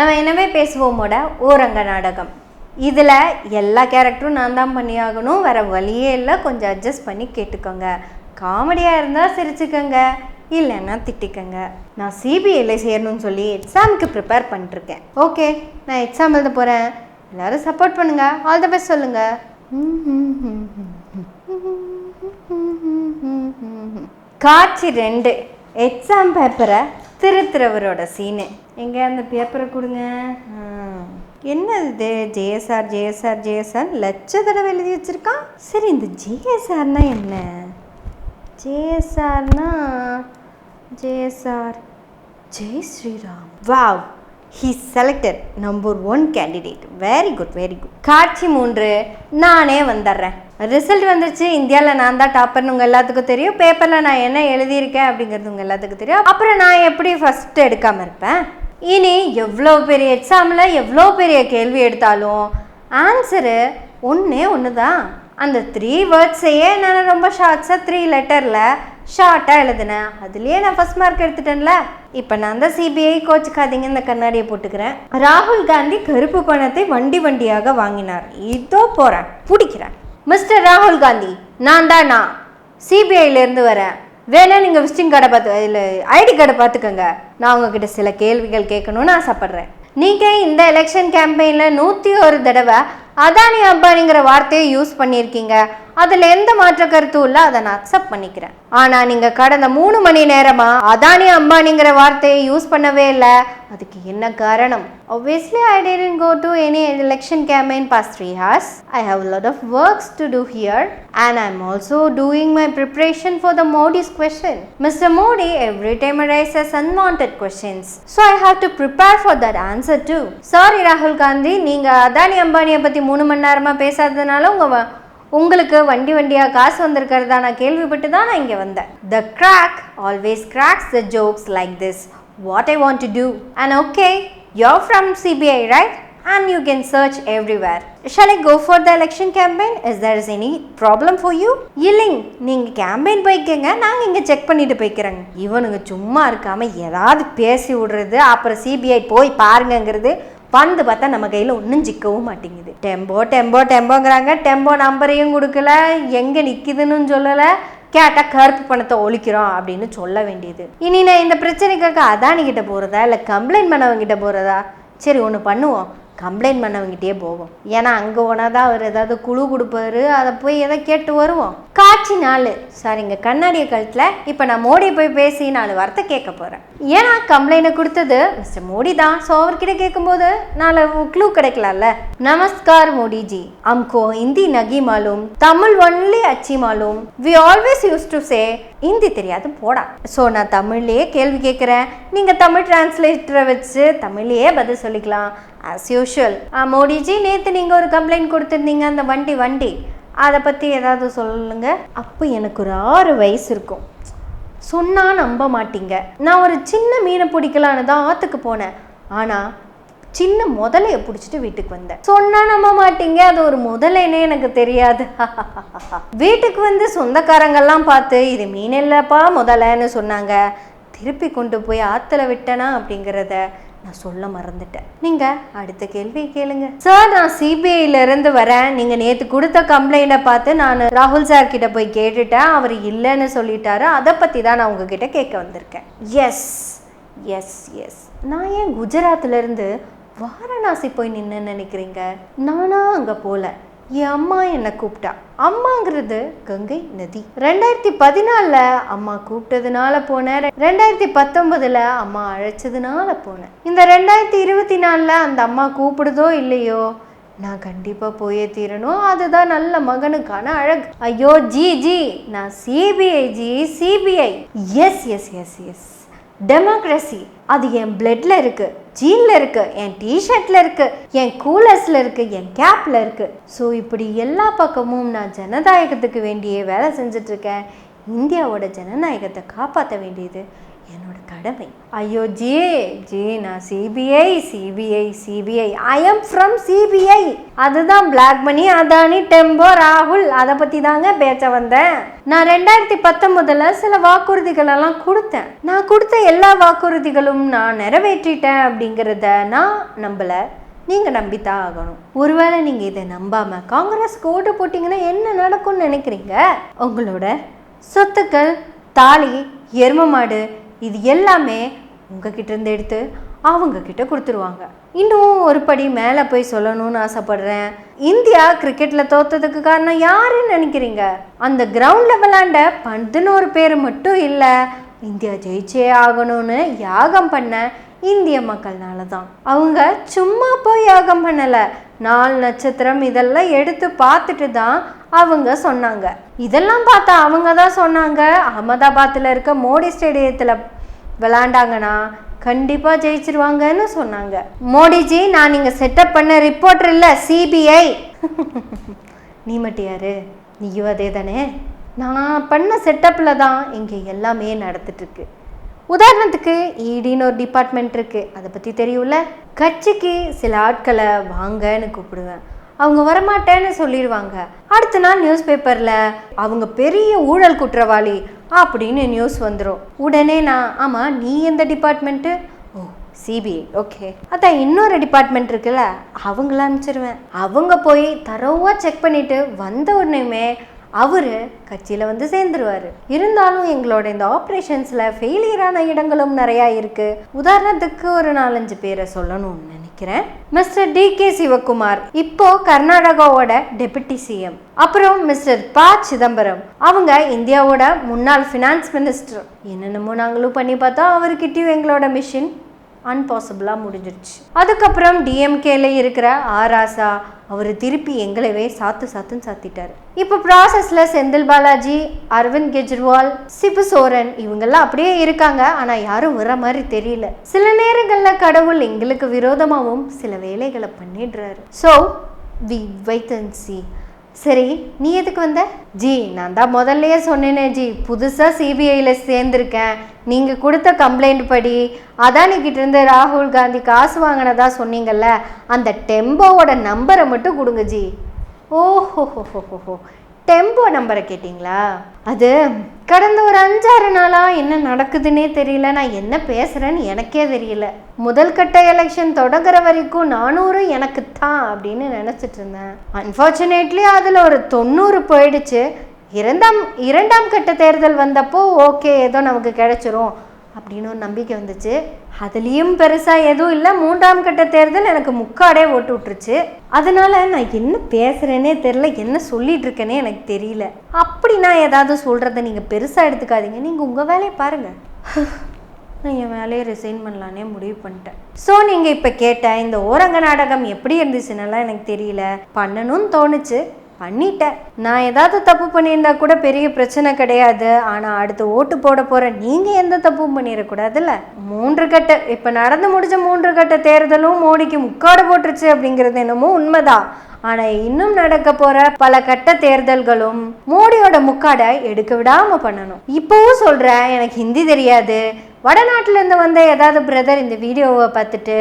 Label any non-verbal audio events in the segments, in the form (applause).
நம்ம என்னவே பேசுவோமோட ஓரங்க நாடகம். இதில் எல்லா கேரக்டரும் நான் தான் பண்ணியாகணும். வேறு வழியே இல்லை. கொஞ்சம் அட்ஜஸ்ட் பண்ணி கேட்டுக்கோங்க. காமெடியாக இருந்தால் சிரிச்சுக்கோங்க. இல்லைன்னா திட்டிக்கங்க. நான் சிபிஐல சேரணும்னு சொல்லி எக்ஸாமுக்கு ப்ரிப்பேர் பண்ணிட்டுருக்கேன். ஓகே நான் எக்ஸாம் எழுத போகிறேன் எல்லோரும் சப்போர்ட் பண்ணுங்கள் ஆல் த பெஸ்ட் சொல்லுங்கள் காட்சி ரெண்டு. எக்ஸாம் பேப்பரை திருத்துறவரோட சீனு எங்க அந்த பேப்பரை கொடுங்க. ஆ. என்ன இது? ஜேஎஸ்ஆர் ஜேஎஸ்ஆர் ஜேஎஸ்ஆர் லட்ச தடவை எழுதி வச்சிருக்கான் சரி இந்த ஜேஎஸ்ஆர்னா என்ன? ஜேஎஸ்ஆர்னா JSR Jai Shriram. Wow he selected number one candidate very good very good காட்சி மூன்று நானே வந்துடுறேன். ரிசல்ட் வந்துருச்சு. இந்தியாவில் நான் தான் டாப்பர்னு உங்கள் எல்லாத்துக்கும் தெரியும். பேப்பரில் நான் என்ன எழுதியிருக்கேன் அப்படிங்கிறது உங்கள் எல்லாத்துக்கும் தெரியும். அப்புறம் நான் எப்படி ஃபஸ்ட்டு எடுக்காமல் இருப்பேன்? இனி எவ்வளோ பெரிய எக்ஸாமில் எவ்வளோ பெரிய கேள்வி எடுத்தாலும் ஆன்சரு ஒன்றே ஒன்று தான் அந்த த்ரீ வேர்ட்ஸையே நான் ரொம்ப ஷார்ட்ஸாக த்ரீ லெட்டரில் ஷார்ட்டாக எழுதினேன். அதுலேயே நான் ஃபஸ்ட் மார்க் எடுத்துட்டேன்ல. இப்போ நான் தான் சிபிஐ கோச்சுக்காதீங்க இந்த கண்ணாடியை போட்டுக்கிறேன். ராகுல் காந்தி கருப்பு பணத்தை வண்டி வண்டியாக வாங்கினார். இதோ போகிறேன் பிடிக்கிறேன். மிஸ்டர் ராகுல் காந்தி நான் தான் நான் சிபிஐலேருந்து வரேன். வேணா நீங்கள் விசிட்டிங் கார்டை பார்த்து இல்லை ஐடி கார்டை பார்த்துக்கோங்க. நான் உங்ககிட்ட சில கேள்விகள் கேட்கணும்னு ஆசைப்பட்றேன். நீங்கள் இந்த எலெக்ஷன் கேம்பெயினில் நூற்றி ஒரு தடவை அதானி அம்பானிங்கிற வார்த்தையை யூஸ் பண்ணியிருக்கீங்க. அதில் எந்த மாற்ற கருத்தும் இல்லை அதை நான் அக்செப்ட் பண்ணிக்கிறேன் ஆனால் நீங்கள் கடந்த மூணு மணி நேரமாக அதானி அம்பானிங்கிற வார்த்தையை யூஸ் பண்ணவே இல்லை அதுக்கு என்ன காரணம் obviously i didn't go to any election campaign past three hours i have a lot of works to do here and i'm also doing my preparation for the modi's question mr modi every time raises unwanted questions so i have to prepare for that answer too sorry ராகுல் காந்தி நீங்க அதானி அம்பானியை பத்தி மூணு மணி நேரமா பேசாததுனால உங்க வ- உங்களுக்கு வண்டி வண்டியாக காசு வந்திருக்கிறதா நான் கேள்விப்பட்டு தான் நான் இங்கே வந்தேன் the crack always cracks the jokes like this what I want to do and okay your from CBI right and you can search everywhere. Shall I go for the election campaign? Is there is any problem for you? இல்லைங்க நீங்கள் campaign போய்க்கங்க நாங்கள் இங்கே check பண்ணிட்டு போய்க்கிறோங்க இவனுங்க சும்மா இருக்காமல் ஏதாவது பேசி விடுறது அப்புறம் சிபிஐ போய் பாருங்கங்கிறது வந்து பார்த்தா நம்ம கையில் ஒன்றும் சிக்கவும் மாட்டேங்குது. Tempo tempo டெம்போங்கிறாங்க. டெம்போ நம்பரையும் கொடுக்கல. எங்கே நிற்கிதுன்னு சொல்லலை. கேட்டால் கருப்பு பணத்தை ஒழிக்கிறோம் அப்படின்னு சொல்ல வேண்டியது. இனி நான் இந்த பிரச்சனைக்காக அதானி கிட்ட போகிறதா இல்லை கம்ப்ளைண்ட் பண்ணவங்கிட்ட போகிறதா சரி ஒன்று பண்ணுவோம். கம்ப்ளைண்ட் பண்ணவங்கிட்டே போவோம். ஏன்னா அங்கே போனால் தான் அவர் ஏதாவது குழு கொடுப்பாரு. அதை போய் எதை கேட்டு வருவோம். காட்சி நாள் சாரிங்க கண்ணாடியை கழுத்தில் இப்போ நான் மோடி போய் பேசி நாலு வார்த்தை கேட்க போகிறேன் ஏன்னா கம்ப்ளைண்ட்டை கொடுத்தது? மிஸ்டர் மோடி தான். ஸோ அவர்கிட்ட கேட்கும்போது நாலு க்ளூ கிடைக்கலாம்ல நமஸ்கார் மோடிஜி. அம்கோ ஹிந்தி நகி மாலும் தமிழ் ஒன்லி அச்சி மாலும் we always use to say Hindi தெரியாது போடா. ஸோ நான் தமிழ்லேயே கேள்வி கேட்குறேன். நீங்கள் தமிழ் டிரான்ஸ்லேட்டரை வச்சு தமிழ்லேயே பதில் சொல்லிக்கலாம். ஆஸ் யூஷுவல் மோடிஜி நேற்று நீங்கள் ஒரு கம்ப்ளைண்ட் கொடுத்துருந்தீங்க அந்த வண்டி வண்டி. அதை பற்றி ஏதாவது சொல்லுங்க. அப்போ எனக்கு ஒரு ஆறு வயசு இருக்கும். சொன்னால் நம்ப மாட்டீங்க. நான் ஒரு சின்ன மீனை பிடிக்கலான்னு தான் ஆற்றுக்கு போனேன். ஆனால் சின்ன முதலைய பிடிச்சிட்டு வீட்டுக்கு வந்தேன். சொன்னா நம்ப மாட்டீங்க. அது ஒரு முதலைன்னே எனக்கு தெரியாது. (laughs) வீட்டுக்கு வந்து சொந்தக்காரங்கெல்லாம் பார்த்து இது மீன் இல்லப்பா முதலைன்னு சொன்னாங்க. திருப்பி கொண்டு போய் ஆற்றுல விட்டனா? அப்படிங்கிறத நான் சொல்ல மறந்துட்டேன். நீங்க அடுத்த கேள்வி கேளுங்க. சார் நான் சிபிஐல இருந்து வரேன். நீங்க நேத்து கொடுத்த கம்ப்ளைண்ட பார்த்து நான் ராகுல் சார் கிட்ட போய் கேட்டுட்டேன். அவர் இல்லைன்னு சொல்லிட்டாரு. அதை பத்தி தான் நான் உங்ககிட்ட கேட்க வந்திருக்கேன். எஸ் எஸ் எஸ் நான் ஏன் குஜராத்ல இருந்து வாரணாசி போய் நின்னு நினைக்கிறீங்க? நானா அங்க போல. என் அம்மா என்னை கூப்பிட்டா. அம்மாங்கிறது கங்கை நதி. ரெண்டாயிரத்தி பதினாலில் அம்மா கூப்பிட்டதுனால போனேன். ரெண்டாயிரத்தி பத்தொன்பதில் அம்மா அழைச்சதுனால போனேன். இந்த ரெண்டாயிரத்தி இருபத்தி நாலில் அந்த அம்மா கூப்பிடுதோ இல்லையோ நான் கண்டிப்பாக போயே தீரணும். அதுதான் நல்ல மகனுக்கான அழகு. ஐயோ ஜி ஜி நான் CBI G CBI yes yes yes yes democracy அது என் பிளட்ல இருக்கு. ஜீன்ல இருக்கு என் டிஷர்ட்ல இருக்கு என் கூலர்ஸ்ல இருக்கு என் கேப்ல இருக்கு. ஸோ இப்படி எல்லா பக்கமும் நான் ஜனநாயகத்துக்கு வேண்டிய வேலை செஞ்சுட்டு இருக்கேன். இந்தியாவோட ஜனநாயகத்தை காப்பாற்ற வேண்டியது கடமை. ஐயோ ஜி ஜே நான் CBI CBI CBI I am from CBI அதுதான் பிளாக் மணி அதானி டெம்போ ராகுல் அதை பற்றி தாங்க பேச வந்தேன். நான் ரெண்டாயிரத்தி பத்தொன்பதில் சில வாக்குறுதிகள் எல்லாம் கொடுத்தேன். நான் கொடுத்த எல்லா வாக்குறுதிகளும் நான் நிறைவேற்றிட்டேன் அப்படிங்கிறத நான் நம்பலை. நீங்கள் நம்பித்தான் ஆகணும். ஒருவேளை நீங்கள் இதை நம்பாமல் காங்கிரஸ்க்கு ஓட்டு போட்டிங்கன்னா என்ன நடக்கும்னு நினைக்கிறீங்க? உங்களோட சொத்துக்கள் தாலி எரும மாடு இது எல்லாமே உங்ககிட்ட இருந்து எடுத்து அவங்கக்கிட்ட கொடுத்துருவாங்க. இன்னும் ஒரு படி மேலே போய் சொல்லணும்னு ஆசைப்படுறேன். இந்தியா கிரிக்கெட்டில் தோத்ததுக்கு காரணம் யாருன்னு நினைக்கிறீங்க? அந்த கிரவுண்டில் விளாண்ட பதினோரு பேர் மட்டும் இல்லை இந்தியா ஜெயிச்சே ஆகணும்னு யாகம் பண்ண இந்திய மக்கள்னால தான். அவங்க சும்மா போய் யாகம் பண்ணலை. நாலு நட்சத்திரம் இதெல்லாம் எடுத்து பார்த்துட்டு தான் அவங்க சொன்னாங்க. இதெல்லாம் பார்த்தா அவங்க தான் சொன்னாங்க. அகமதாபாத்தில் இருக்க மோடி ஸ்டேடியத்தில் விளாண்டாங்கன்னா கண்டிப்பாக ஜெயிச்சிருவாங்கன்னு சொன்னாங்க. மோடிஜி நான் நீங்கள் செட்டப் பண்ண ரிப்போர்ட்டர் இல்லை சிபிஐ நீ மட்டும் யாரு? நீயும் அதே தானே நான் பண்ண செட்டப்பில் தான் இங்கே எல்லாமே நடந்துட்டுருக்கு உதாரணத்துக்கு ஈடின்னு ஒரு டிபார்ட்மெண்ட் இருக்குது அதை பற்றி தெரியும்ல? கட்சிக்கு சில ஆட்களை வாங்கன்னு கூப்பிடுவேன். அவங்க வரமாட்டேன்னு சொல்லிடுவாங்க. அடுத்த நாள் நியூஸ் பேப்பரில் அவங்க பெரிய ஊழல் குற்றவாளி அப்படின்னு நியூஸ் வந்துடும் உடனே நான் ஆமாம் நீ எந்த டிபார்ட்மெண்ட்டு ஓ சிபிஐ ஓகே அதான் இன்னொரு டிபார்ட்மெண்ட் இருக்குல்ல அவங்கள அனுப்பிச்சிருவேன். அவங்க போய் தரோவாக செக் பண்ணிட்டு வந்த உடனேயுமே அவர் கட்சியில் வந்து சேர்ந்துருவார். இருந்தாலும் எங்களோட இந்த ஆப்ரேஷன்ஸில் ஃபெயிலியரான இடங்களும் நிறையா இருக்குது உதாரணத்துக்கு ஒரு நாலஞ்சு பேரை சொல்லணும்னு ஆரம்பிக்கிறேன் மிஸ்டர் டி கே சிவகுமார் இப்போ கர்நாடகாவோட டெபுட்டி சிஎம் அப்புறம் மிஸ்டர் ப சிதம்பரம். அவங்க இந்தியாவோட முன்னாள் ஃபினான்ஸ் மினிஸ்டர் என்னென்னமோ நாங்களும் பண்ணி பார்த்தோம் அவர்கிட்டயும் எங்களோட மிஷின் அன்பாசிபிளாக முடிஞ்சிருச்சு அதுக்கப்புறம் டிஎம்கேல இருக்கிற ஆராசா அவர் திருப்பி எங்களவே சாத்து சாத்துன்னு சாத்திட்டாரு. இப்போ ப்ராசஸில் செந்தில் பாலாஜி அரவிந்த் கெஜ்ரிவால் சிபு சோரன் இவங்கெல்லாம் அப்படியே இருக்காங்க. ஆனால் யாரும் வர மாதிரி தெரியல. சில நேரங்களில் கடவுள் எங்களுக்கு விரோதமாகவும் சில வேலைகளை பண்ணிடுறாரு. ஸோ வி வெயிட் அண்ட் சி சரி நீ எதுக்கு வந்த? ஜி நான் தான் முதல்லையே சொன்னேனே ஜி. புதுசாக சிபிஐயில் சேர்ந்துருக்கேன். நீங்கள் கொடுத்த கம்ப்ளைண்ட் படி அதானிக்கிட்ட இருந்து ராகுல் காந்தி காசு வாங்கினதா சொன்னீங்கல்ல அந்த டெம்போவோட நம்பரை மட்டும் கொடுங்க ஜி. ஓஹோஹோஹோஹோ டெம்போ நம்பரை கேட்டிங்களா? அது கடந்த ஒரு அஞ்சாறு நாளாக என்ன நடக்குதுன்னே தெரியல. நான் என்ன பேசுகிறேன்னு எனக்கே தெரியல. முதல் கட்ட எலெக்ஷன் தொடங்குற வரைக்கும் நானூறு எனக்கு தான் அப்படின்னு நினச்சிட்டு இருந்தேன். அன்ஃபார்ச்சுனேட்லி அதில் ஒரு தொண்ணூறு போயிடுச்சு. இரண்டாம் இரண்டாம் கட்ட தேர்தல் வந்தப்போ ஓகே ஏதோ நமக்கு கிடைச்சிரும். அப்படின்னு ஒரு நம்பிக்கை வந்துச்சு. அதுலேயும் பெருசாக எதுவும் இல்லை. மூன்றாம் கட்ட தேர்தல் எனக்கு முக்காடே ஓட்டு விட்டுருச்சு. அதனால் நான் என்ன பேசுகிறேனே தெரில என்ன சொல்லிட்டு இருக்கேனே எனக்கு தெரியல. அப்படி நான் ஏதாவது சொல்கிறத நீங்கள் பெருசாக எடுத்துக்காதீங்க. நீங்கள் உங்கள் வேலையை பாருங்கள் (laughs) நான் என் வேலையை ரிசைன் பண்ணலான்னே முடிவு பண்ணிட்டேன். ஸோ நீங்கள் இப்போ கேட்ட இந்த ஓரங்க நாடகம் எப்படி இருந்துச்சுன்னெல்லாம் எனக்கு தெரியல. பண்ணணும்னு தோணுச்சு. பண்ணிட்டேன். நான் ஏதாவது தப்பு பண்ணியிருந்தா கூட பெரிய பிரச்சனை கிடையாது. ஆனால் அடுத்து ஓட்டு போட போகிற நீங்கள் எந்த தப்பும் பண்ணிடக்கூடாதுல்ல? மூன்று கட்ட இப்போ நடந்து முடிஞ்ச மூன்று கட்ட தேர்தலும் மோடிக்கு முக்காடு போட்டுருச்சு அப்படிங்கிறது என்னமோ உண்மைதான். ஆனால் இன்னும் நடக்க போகிற பல கட்ட தேர்தல்களும் மோடியோட முக்காடை எடுக்க விடாமல் பண்ணணும். இப்போவும் சொல்கிறேன் எனக்கு ஹிந்தி தெரியாது. வடநாட்டிலேருந்து வந்த ஏதாவது பிரதர் இந்த வீடியோவை பார்த்துட்டு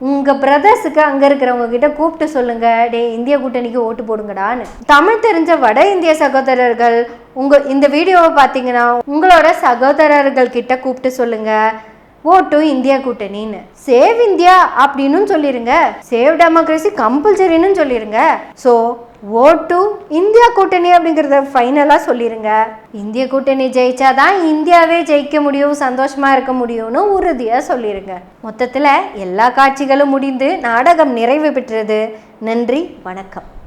உங்கள் பிரதர்ஸுக்கு அங்கே இருக்கிறவங்க கிட்ட கூப்பிட்டு சொல்லுங்க. டே இந்திய கூட்டணிக்கு ஓட்டு போடுங்கடான்னு. தமிழ் தெரிஞ்ச வட இந்திய சகோதரர்கள் உங்கள் இந்த வீடியோவை பார்த்தீங்கன்னா உங்களோட சகோதரர்கள் கிட்ட கூப்பிட்டு சொல்லுங்க. ஓட்டு இந்தியா கூட்டணின்னு. சேவ் இந்தியா அப்படின்னு சொல்லிடுங்க சேவ் டெமோக்ரஸி கம்பல்சரின்னு சொல்லிடுங்க ஸோ ஓட்டு இந்தியா கூட்டணி அப்படிங்கிறத ஃபைனலாக சொல்லிருங்க. இந்திய கூட்டணி ஜெயிச்சாதான் இந்தியாவே ஜெயிக்க முடியும் சந்தோஷமாக இருக்க முடியும்னு உறுதியாக சொல்லிடுங்க மொத்தத்தில் எல்லா காட்சிகளும் முடிந்து நாடகம் நிறைவு பெற்றது. நன்றி வணக்கம்.